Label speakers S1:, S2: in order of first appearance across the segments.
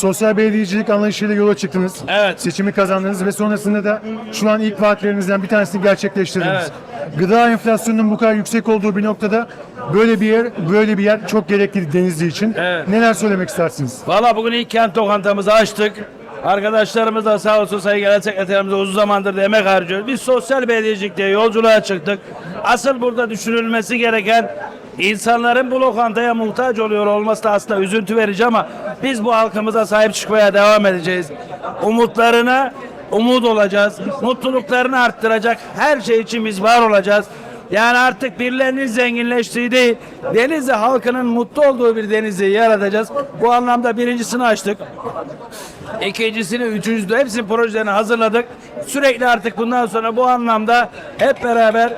S1: sosyal belediyecilik anlayışıyla yola çıktınız.
S2: Evet.
S1: Seçimi kazandınız ve sonrasında da şu an ilk vaatlerinizden bir tanesini gerçekleştirdiniz.
S2: Evet.
S1: Gıda enflasyonunun bu kadar yüksek olduğu bir noktada böyle bir yer, böyle bir yer çok gerekli Denizli için.
S2: Evet.
S1: Neler söylemek istersiniz?
S2: Valla bugün ilk kent lokantamızı açtık. Arkadaşlarımız da sağ olsun Sayın Genel Sekreterimiz de uzun zamandır da emek harcıyoruz. Biz sosyal belediyecilikte yolculuğa çıktık. Asıl burada düşünülmesi gereken insanların bu lokantaya muhtaç oluyor olması da aslında üzüntü verici ama biz bu halkımıza sahip çıkmaya devam edeceğiz. Umutlarına umut olacağız. Mutluluklarını arttıracak her şey için biz var olacağız. Yani artık birilerinin zenginleştiği değil, Denizli halkının mutlu olduğu bir Denizli yaratacağız. Bu anlamda birincisini açtık. İkincisini, üçüncüsü de hepsinin projelerini hazırladık. Sürekli artık bundan sonra bu anlamda hep beraber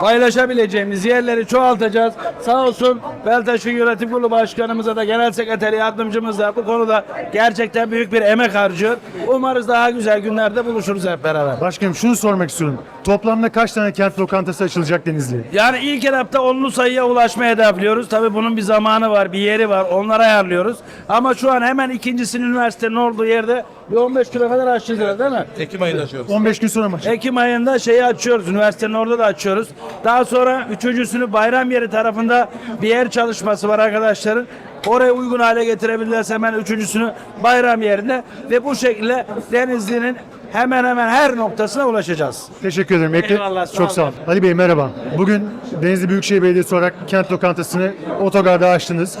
S2: paylaşabileceğimiz yerleri çoğaltacağız. Sağ olsun Beltaş'ın yönetim kurulu başkanımıza da genel sekreteri yardımcımız da bu konuda gerçekten büyük bir emek harcıyor. Umarız daha güzel günlerde buluşuruz hep beraber.
S1: Başkanım şunu sormak istiyorum. Toplamda kaç tane kent lokantası açılacak Denizli'ye?
S2: Yani ilk etapta onlu sayıya ulaşmayı hedefliyoruz. Tabii bunun bir zamanı var, bir yeri var. Onları ayarlıyoruz. Ama şu an hemen ikincisinin üniversitenin olduğu yerde bir 15 kilo kadar açacağız değil mi?
S3: Ekim ayında açıyoruz.
S1: 15 gün sonra mı?
S2: Ekim ayında şeyi açıyoruz. Üniversitenin orada da açıyoruz. Daha sonra üçüncüsünü bayram yeri tarafında bir yer çalışması var arkadaşların. Oraya uygun hale getirebilirlerse hemen üçüncüsünü bayram yerinde ve bu şekilde Denizli'nin hemen hemen her noktasına ulaşacağız.
S1: Teşekkür ederim. Ekle-
S2: Eyvallah, sağ
S1: Çok sağ olun. Ali Bey merhaba. Bugün Denizli Büyükşehir Belediyesi olarak kent lokantasını otogarda açtınız.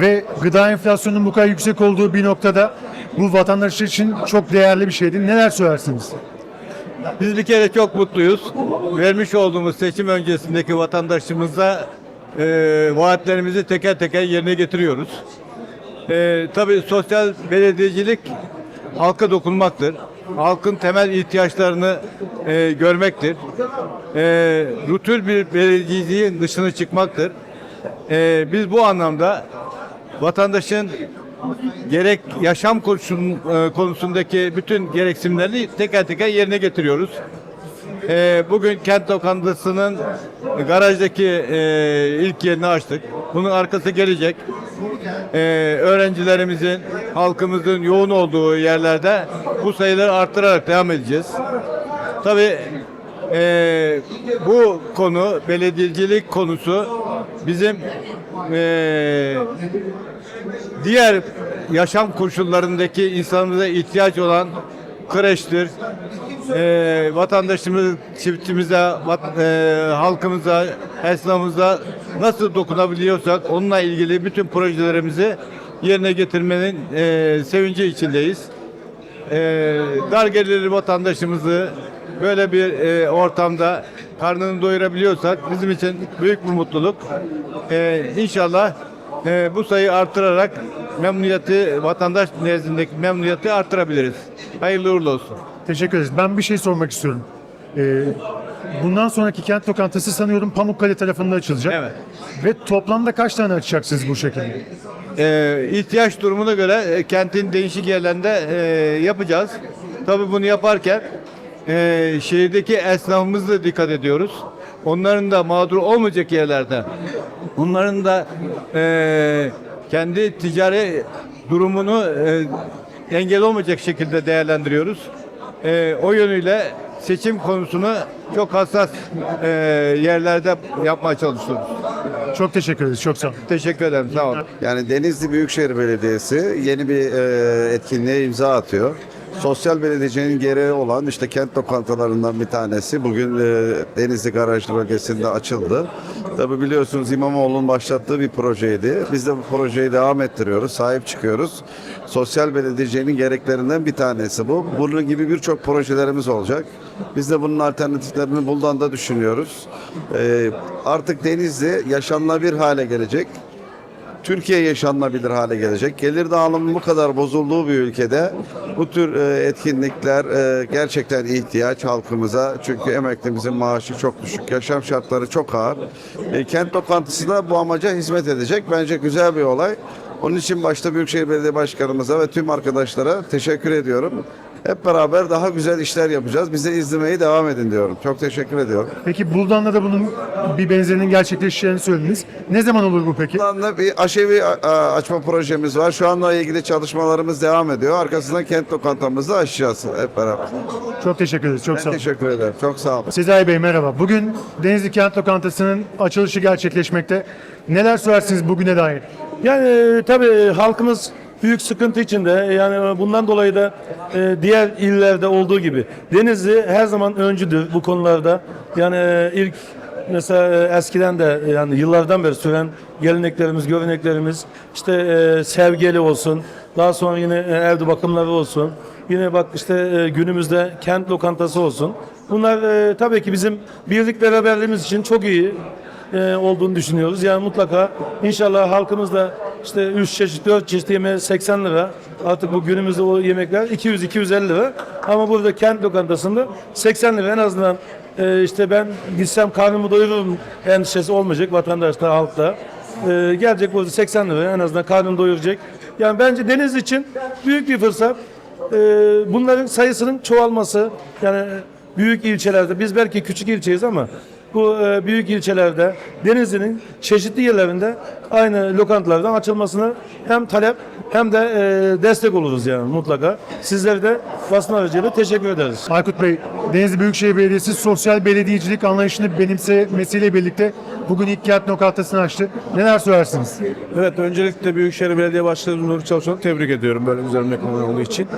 S1: Ve gıda enflasyonunun bu kadar yüksek olduğu bir noktada bu vatandaşlar için çok değerli bir şeydi. Neler söylersiniz?
S3: Biz bir kere çok mutluyuz. Vermiş olduğumuz seçim öncesindeki vatandaşımıza e, vaatlerimizi teker teker yerine getiriyoruz. E, tabii sosyal belediyecilik halka dokunmaktır. Halkın temel ihtiyaçlarını e, görmektir. E, rutul bir belediyeciliğin dışına çıkmaktır. E, biz bu anlamda vatandaşın gerek yaşam koşun, e, konusundaki bütün gereksinimlerini teker teker yerine getiriyoruz. E, bugün kent lokantasının garajdaki e, ilk yerini açtık. Bunun arkası gelecek. E, öğrencilerimizin, halkımızın yoğun olduğu yerlerde bu sayıları arttırarak devam edeceğiz. Tabii e, bu konu, belediyecilik konusu bizim e, diğer yaşam koşullarındaki insanımıza ihtiyaç olan kreştir, e, vatandaşımız, çiftçimize, vat- e, halkımıza, esnafımıza nasıl dokunabiliyorsak onunla ilgili bütün projelerimizi yerine getirmenin e, sevinci içindeyiz. E, dar gelirli vatandaşımızı böyle bir e, ortamda karnını doyurabiliyorsak bizim için büyük bir mutluluk. E, inşallah e, bu sayıyı artırarak memnuniyeti, vatandaş nezdindeki memnuniyeti artırabiliriz. Hayırlı uğurlu olsun.
S1: Teşekkür ederiz. Ben bir şey sormak istiyorum. Ee, bundan sonraki kent lokantası sanıyorum Pamukkale tarafında açılacak.
S3: Evet.
S1: Ve toplamda kaç tane açacaksınız bu şekilde?
S3: Ee, ihtiyaç durumuna göre e, kentin değişik yerlerinde e, yapacağız. Tabii bunu yaparken e, şehirdeki esnafımızla dikkat ediyoruz. Onların da mağdur olmayacak yerlerde. Bunların da e, kendi ticari durumunu e, engel olmayacak şekilde değerlendiriyoruz. E, o yönüyle seçim konusunu çok hassas e, yerlerde yapmaya çalışıyoruz.
S1: Çok teşekkür ederiz. Çok sağ olun.
S3: Teşekkür ederim. Sağ olun.
S4: Yani Denizli Büyükşehir Belediyesi yeni bir e, etkinliğe imza atıyor. Sosyal belediyecinin gereği olan işte kent lokantalarından bir tanesi bugün e, Denizli Garajlı bölgesinde açıldı. Tabi biliyorsunuz İmamoğlu'nun başlattığı bir projeydi. Biz de bu projeyi devam ettiriyoruz, sahip çıkıyoruz. Sosyal belediyecinin gereklerinden bir tanesi bu. Bunun gibi birçok projelerimiz olacak. Biz de bunun alternatiflerini buradan da düşünüyoruz. E, artık Denizli yaşanılabilir hale gelecek. Türkiye yaşanılabilir hale gelecek. Gelir dağılımının bu kadar bozulduğu bir ülkede bu tür e, etkinlikler e, gerçekten ihtiyaç halkımıza. Çünkü emeklimizin maaşı çok düşük, yaşam şartları çok ağır. E, kent lokantası da bu amaca hizmet edecek. Bence güzel bir olay. Onun için başta Büyükşehir Belediye Başkanımıza ve tüm arkadaşlara teşekkür ediyorum. Hep beraber daha güzel işler yapacağız. Bizi izlemeye devam edin diyorum. Çok teşekkür ediyorum.
S1: Peki Buldan'da da bunun bir benzerinin gerçekleşeceğini söylediniz. Ne zaman olur bu peki?
S4: Şu anda bir aşevi açma projemiz var. Şu anda ilgili çalışmalarımız devam ediyor. Arkasından kent lokantamızı açacağız hep beraber.
S1: Çok teşekkür ederiz. Çok
S4: Ben
S1: sağ olun.
S4: teşekkür ederim. Çok sağ olun.
S1: Sezai Bey merhaba. Bugün Denizli Kent Lokantası'nın açılışı gerçekleşmekte. Neler söylersiniz bugüne dair?
S5: Yani e, tabii halkımız büyük sıkıntı içinde. Yani bundan dolayı da e, diğer illerde olduğu gibi Denizli her zaman öncüdür bu konularda. Yani e, ilk mesela e, eskiden de e, yani yıllardan beri süren geleneklerimiz, göreneklerimiz işte e, sevgili olsun. Daha sonra yine e, evde bakımları olsun. Yine bak işte e, günümüzde kent lokantası olsun. Bunlar e, tabii ki bizim birlik beraberliğimiz için çok iyi e, olduğunu düşünüyoruz. Yani mutlaka inşallah halkımız da işte 3 çeşit 4 çeşit yemeğe 80 lira. Artık bu günümüzde o yemekler 200-250 lira. Ama burada kent lokantasında 80 lira en azından e, işte ben gitsem karnımı doyururum endişesi olmayacak vatandaşta, halkta. E, gelecek burada 80 lira en azından karnını doyuracak. Yani bence deniz için büyük bir fırsat. E, bunların sayısının çoğalması yani büyük ilçelerde biz belki küçük ilçeyiz ama bu e, büyük ilçelerde Denizli'nin çeşitli yerlerinde aynı lokantalardan açılmasına hem talep hem de e, destek oluruz yani mutlaka. Sizlere de basın aracılığıyla teşekkür ederiz.
S1: Aykut Bey, Denizli Büyükşehir Belediyesi sosyal belediyecilik anlayışını benimsemesiyle birlikte bugün ilk kent lokantasını açtı. Neler söylersiniz?
S6: Evet, öncelikle Büyükşehir Belediye Başkanı Nuri Çavuşoğlu'nu tebrik ediyorum böyle güzel bir ekonomi olduğu için.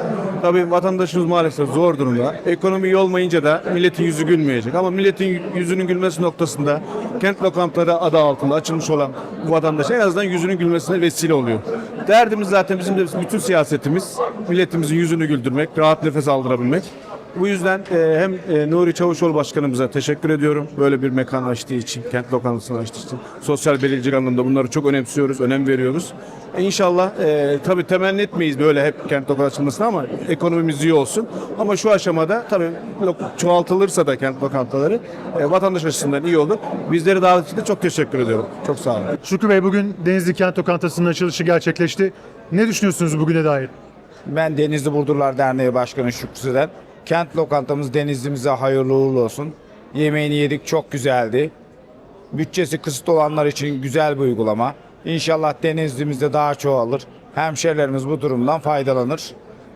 S6: Tabii vatandaşımız maalesef zor durumda. Ekonomi iyi olmayınca da milletin yüzü gülmeyecek. Ama milletin yüzünün gülmesi noktasında kent lokantaları adı altında açılmış olan bu vatandaş en azından yüzünün gülmesine vesile oluyor. Derdimiz zaten bizim de bütün siyasetimiz milletimizin yüzünü güldürmek, rahat nefes aldırabilmek. Bu yüzden e, hem e, Nuri Çavuşoğlu Başkanımıza teşekkür ediyorum. Böyle bir mekan açtığı için, kent lokantasını açtığı için. Sosyal belediyecilik anlamında bunları çok önemsiyoruz, önem veriyoruz. E, İnşallah e, tabii temenni etmeyiz böyle hep kent lokantası açılmasını ama ekonomimiz iyi olsun. Ama şu aşamada tabii çoğaltılırsa da kent lokantaları e, vatandaş açısından iyi olur. Bizleri davet için de çok teşekkür ediyorum. Çok sağ olun.
S1: Şükrü Bey bugün Denizli Kent Lokantası'nın açılışı gerçekleşti. Ne düşünüyorsunuz bugüne dair?
S7: Ben Denizli Burdurlar Derneği Başkanı Şükrü. Kent lokantamız Denizli'mize hayırlı uğurlu olsun. Yemeğini yedik çok güzeldi. Bütçesi kısıtlı olanlar için güzel bir uygulama. İnşallah Denizli'mizde daha çoğalır. Hemşerilerimiz bu durumdan faydalanır.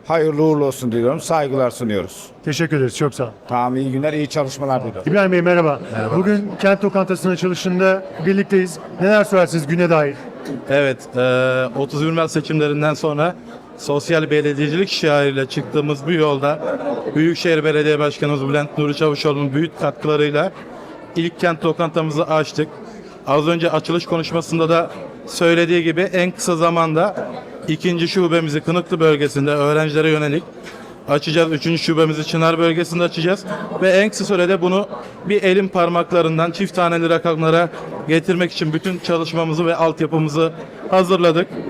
S7: Hayırlı uğurlu olsun diliyorum. Saygılar sunuyoruz.
S1: Teşekkür ederiz. Çok sağ olun.
S7: Tamam iyi günler, iyi çalışmalar diliyorum.
S1: İbrahim Bey merhaba. Bugün kent lokantasının açılışında birlikteyiz. Neler söylersiniz güne dair?
S8: Evet, eee 31 Mart seçimlerinden sonra sosyal belediyecilik şiarıyla çıktığımız bu yolda Büyükşehir Belediye Başkanımız Bülent Nuri Çavuşoğlu'nun büyük katkılarıyla ilk kent lokantamızı açtık. Az önce açılış konuşmasında da söylediği gibi en kısa zamanda ikinci şubemizi Kınıklı bölgesinde öğrencilere yönelik açacağız. Üçüncü şubemizi Çınar bölgesinde açacağız. Ve en kısa sürede bunu bir elin parmaklarından çift taneli rakamlara getirmek için bütün çalışmamızı ve altyapımızı hazırladık.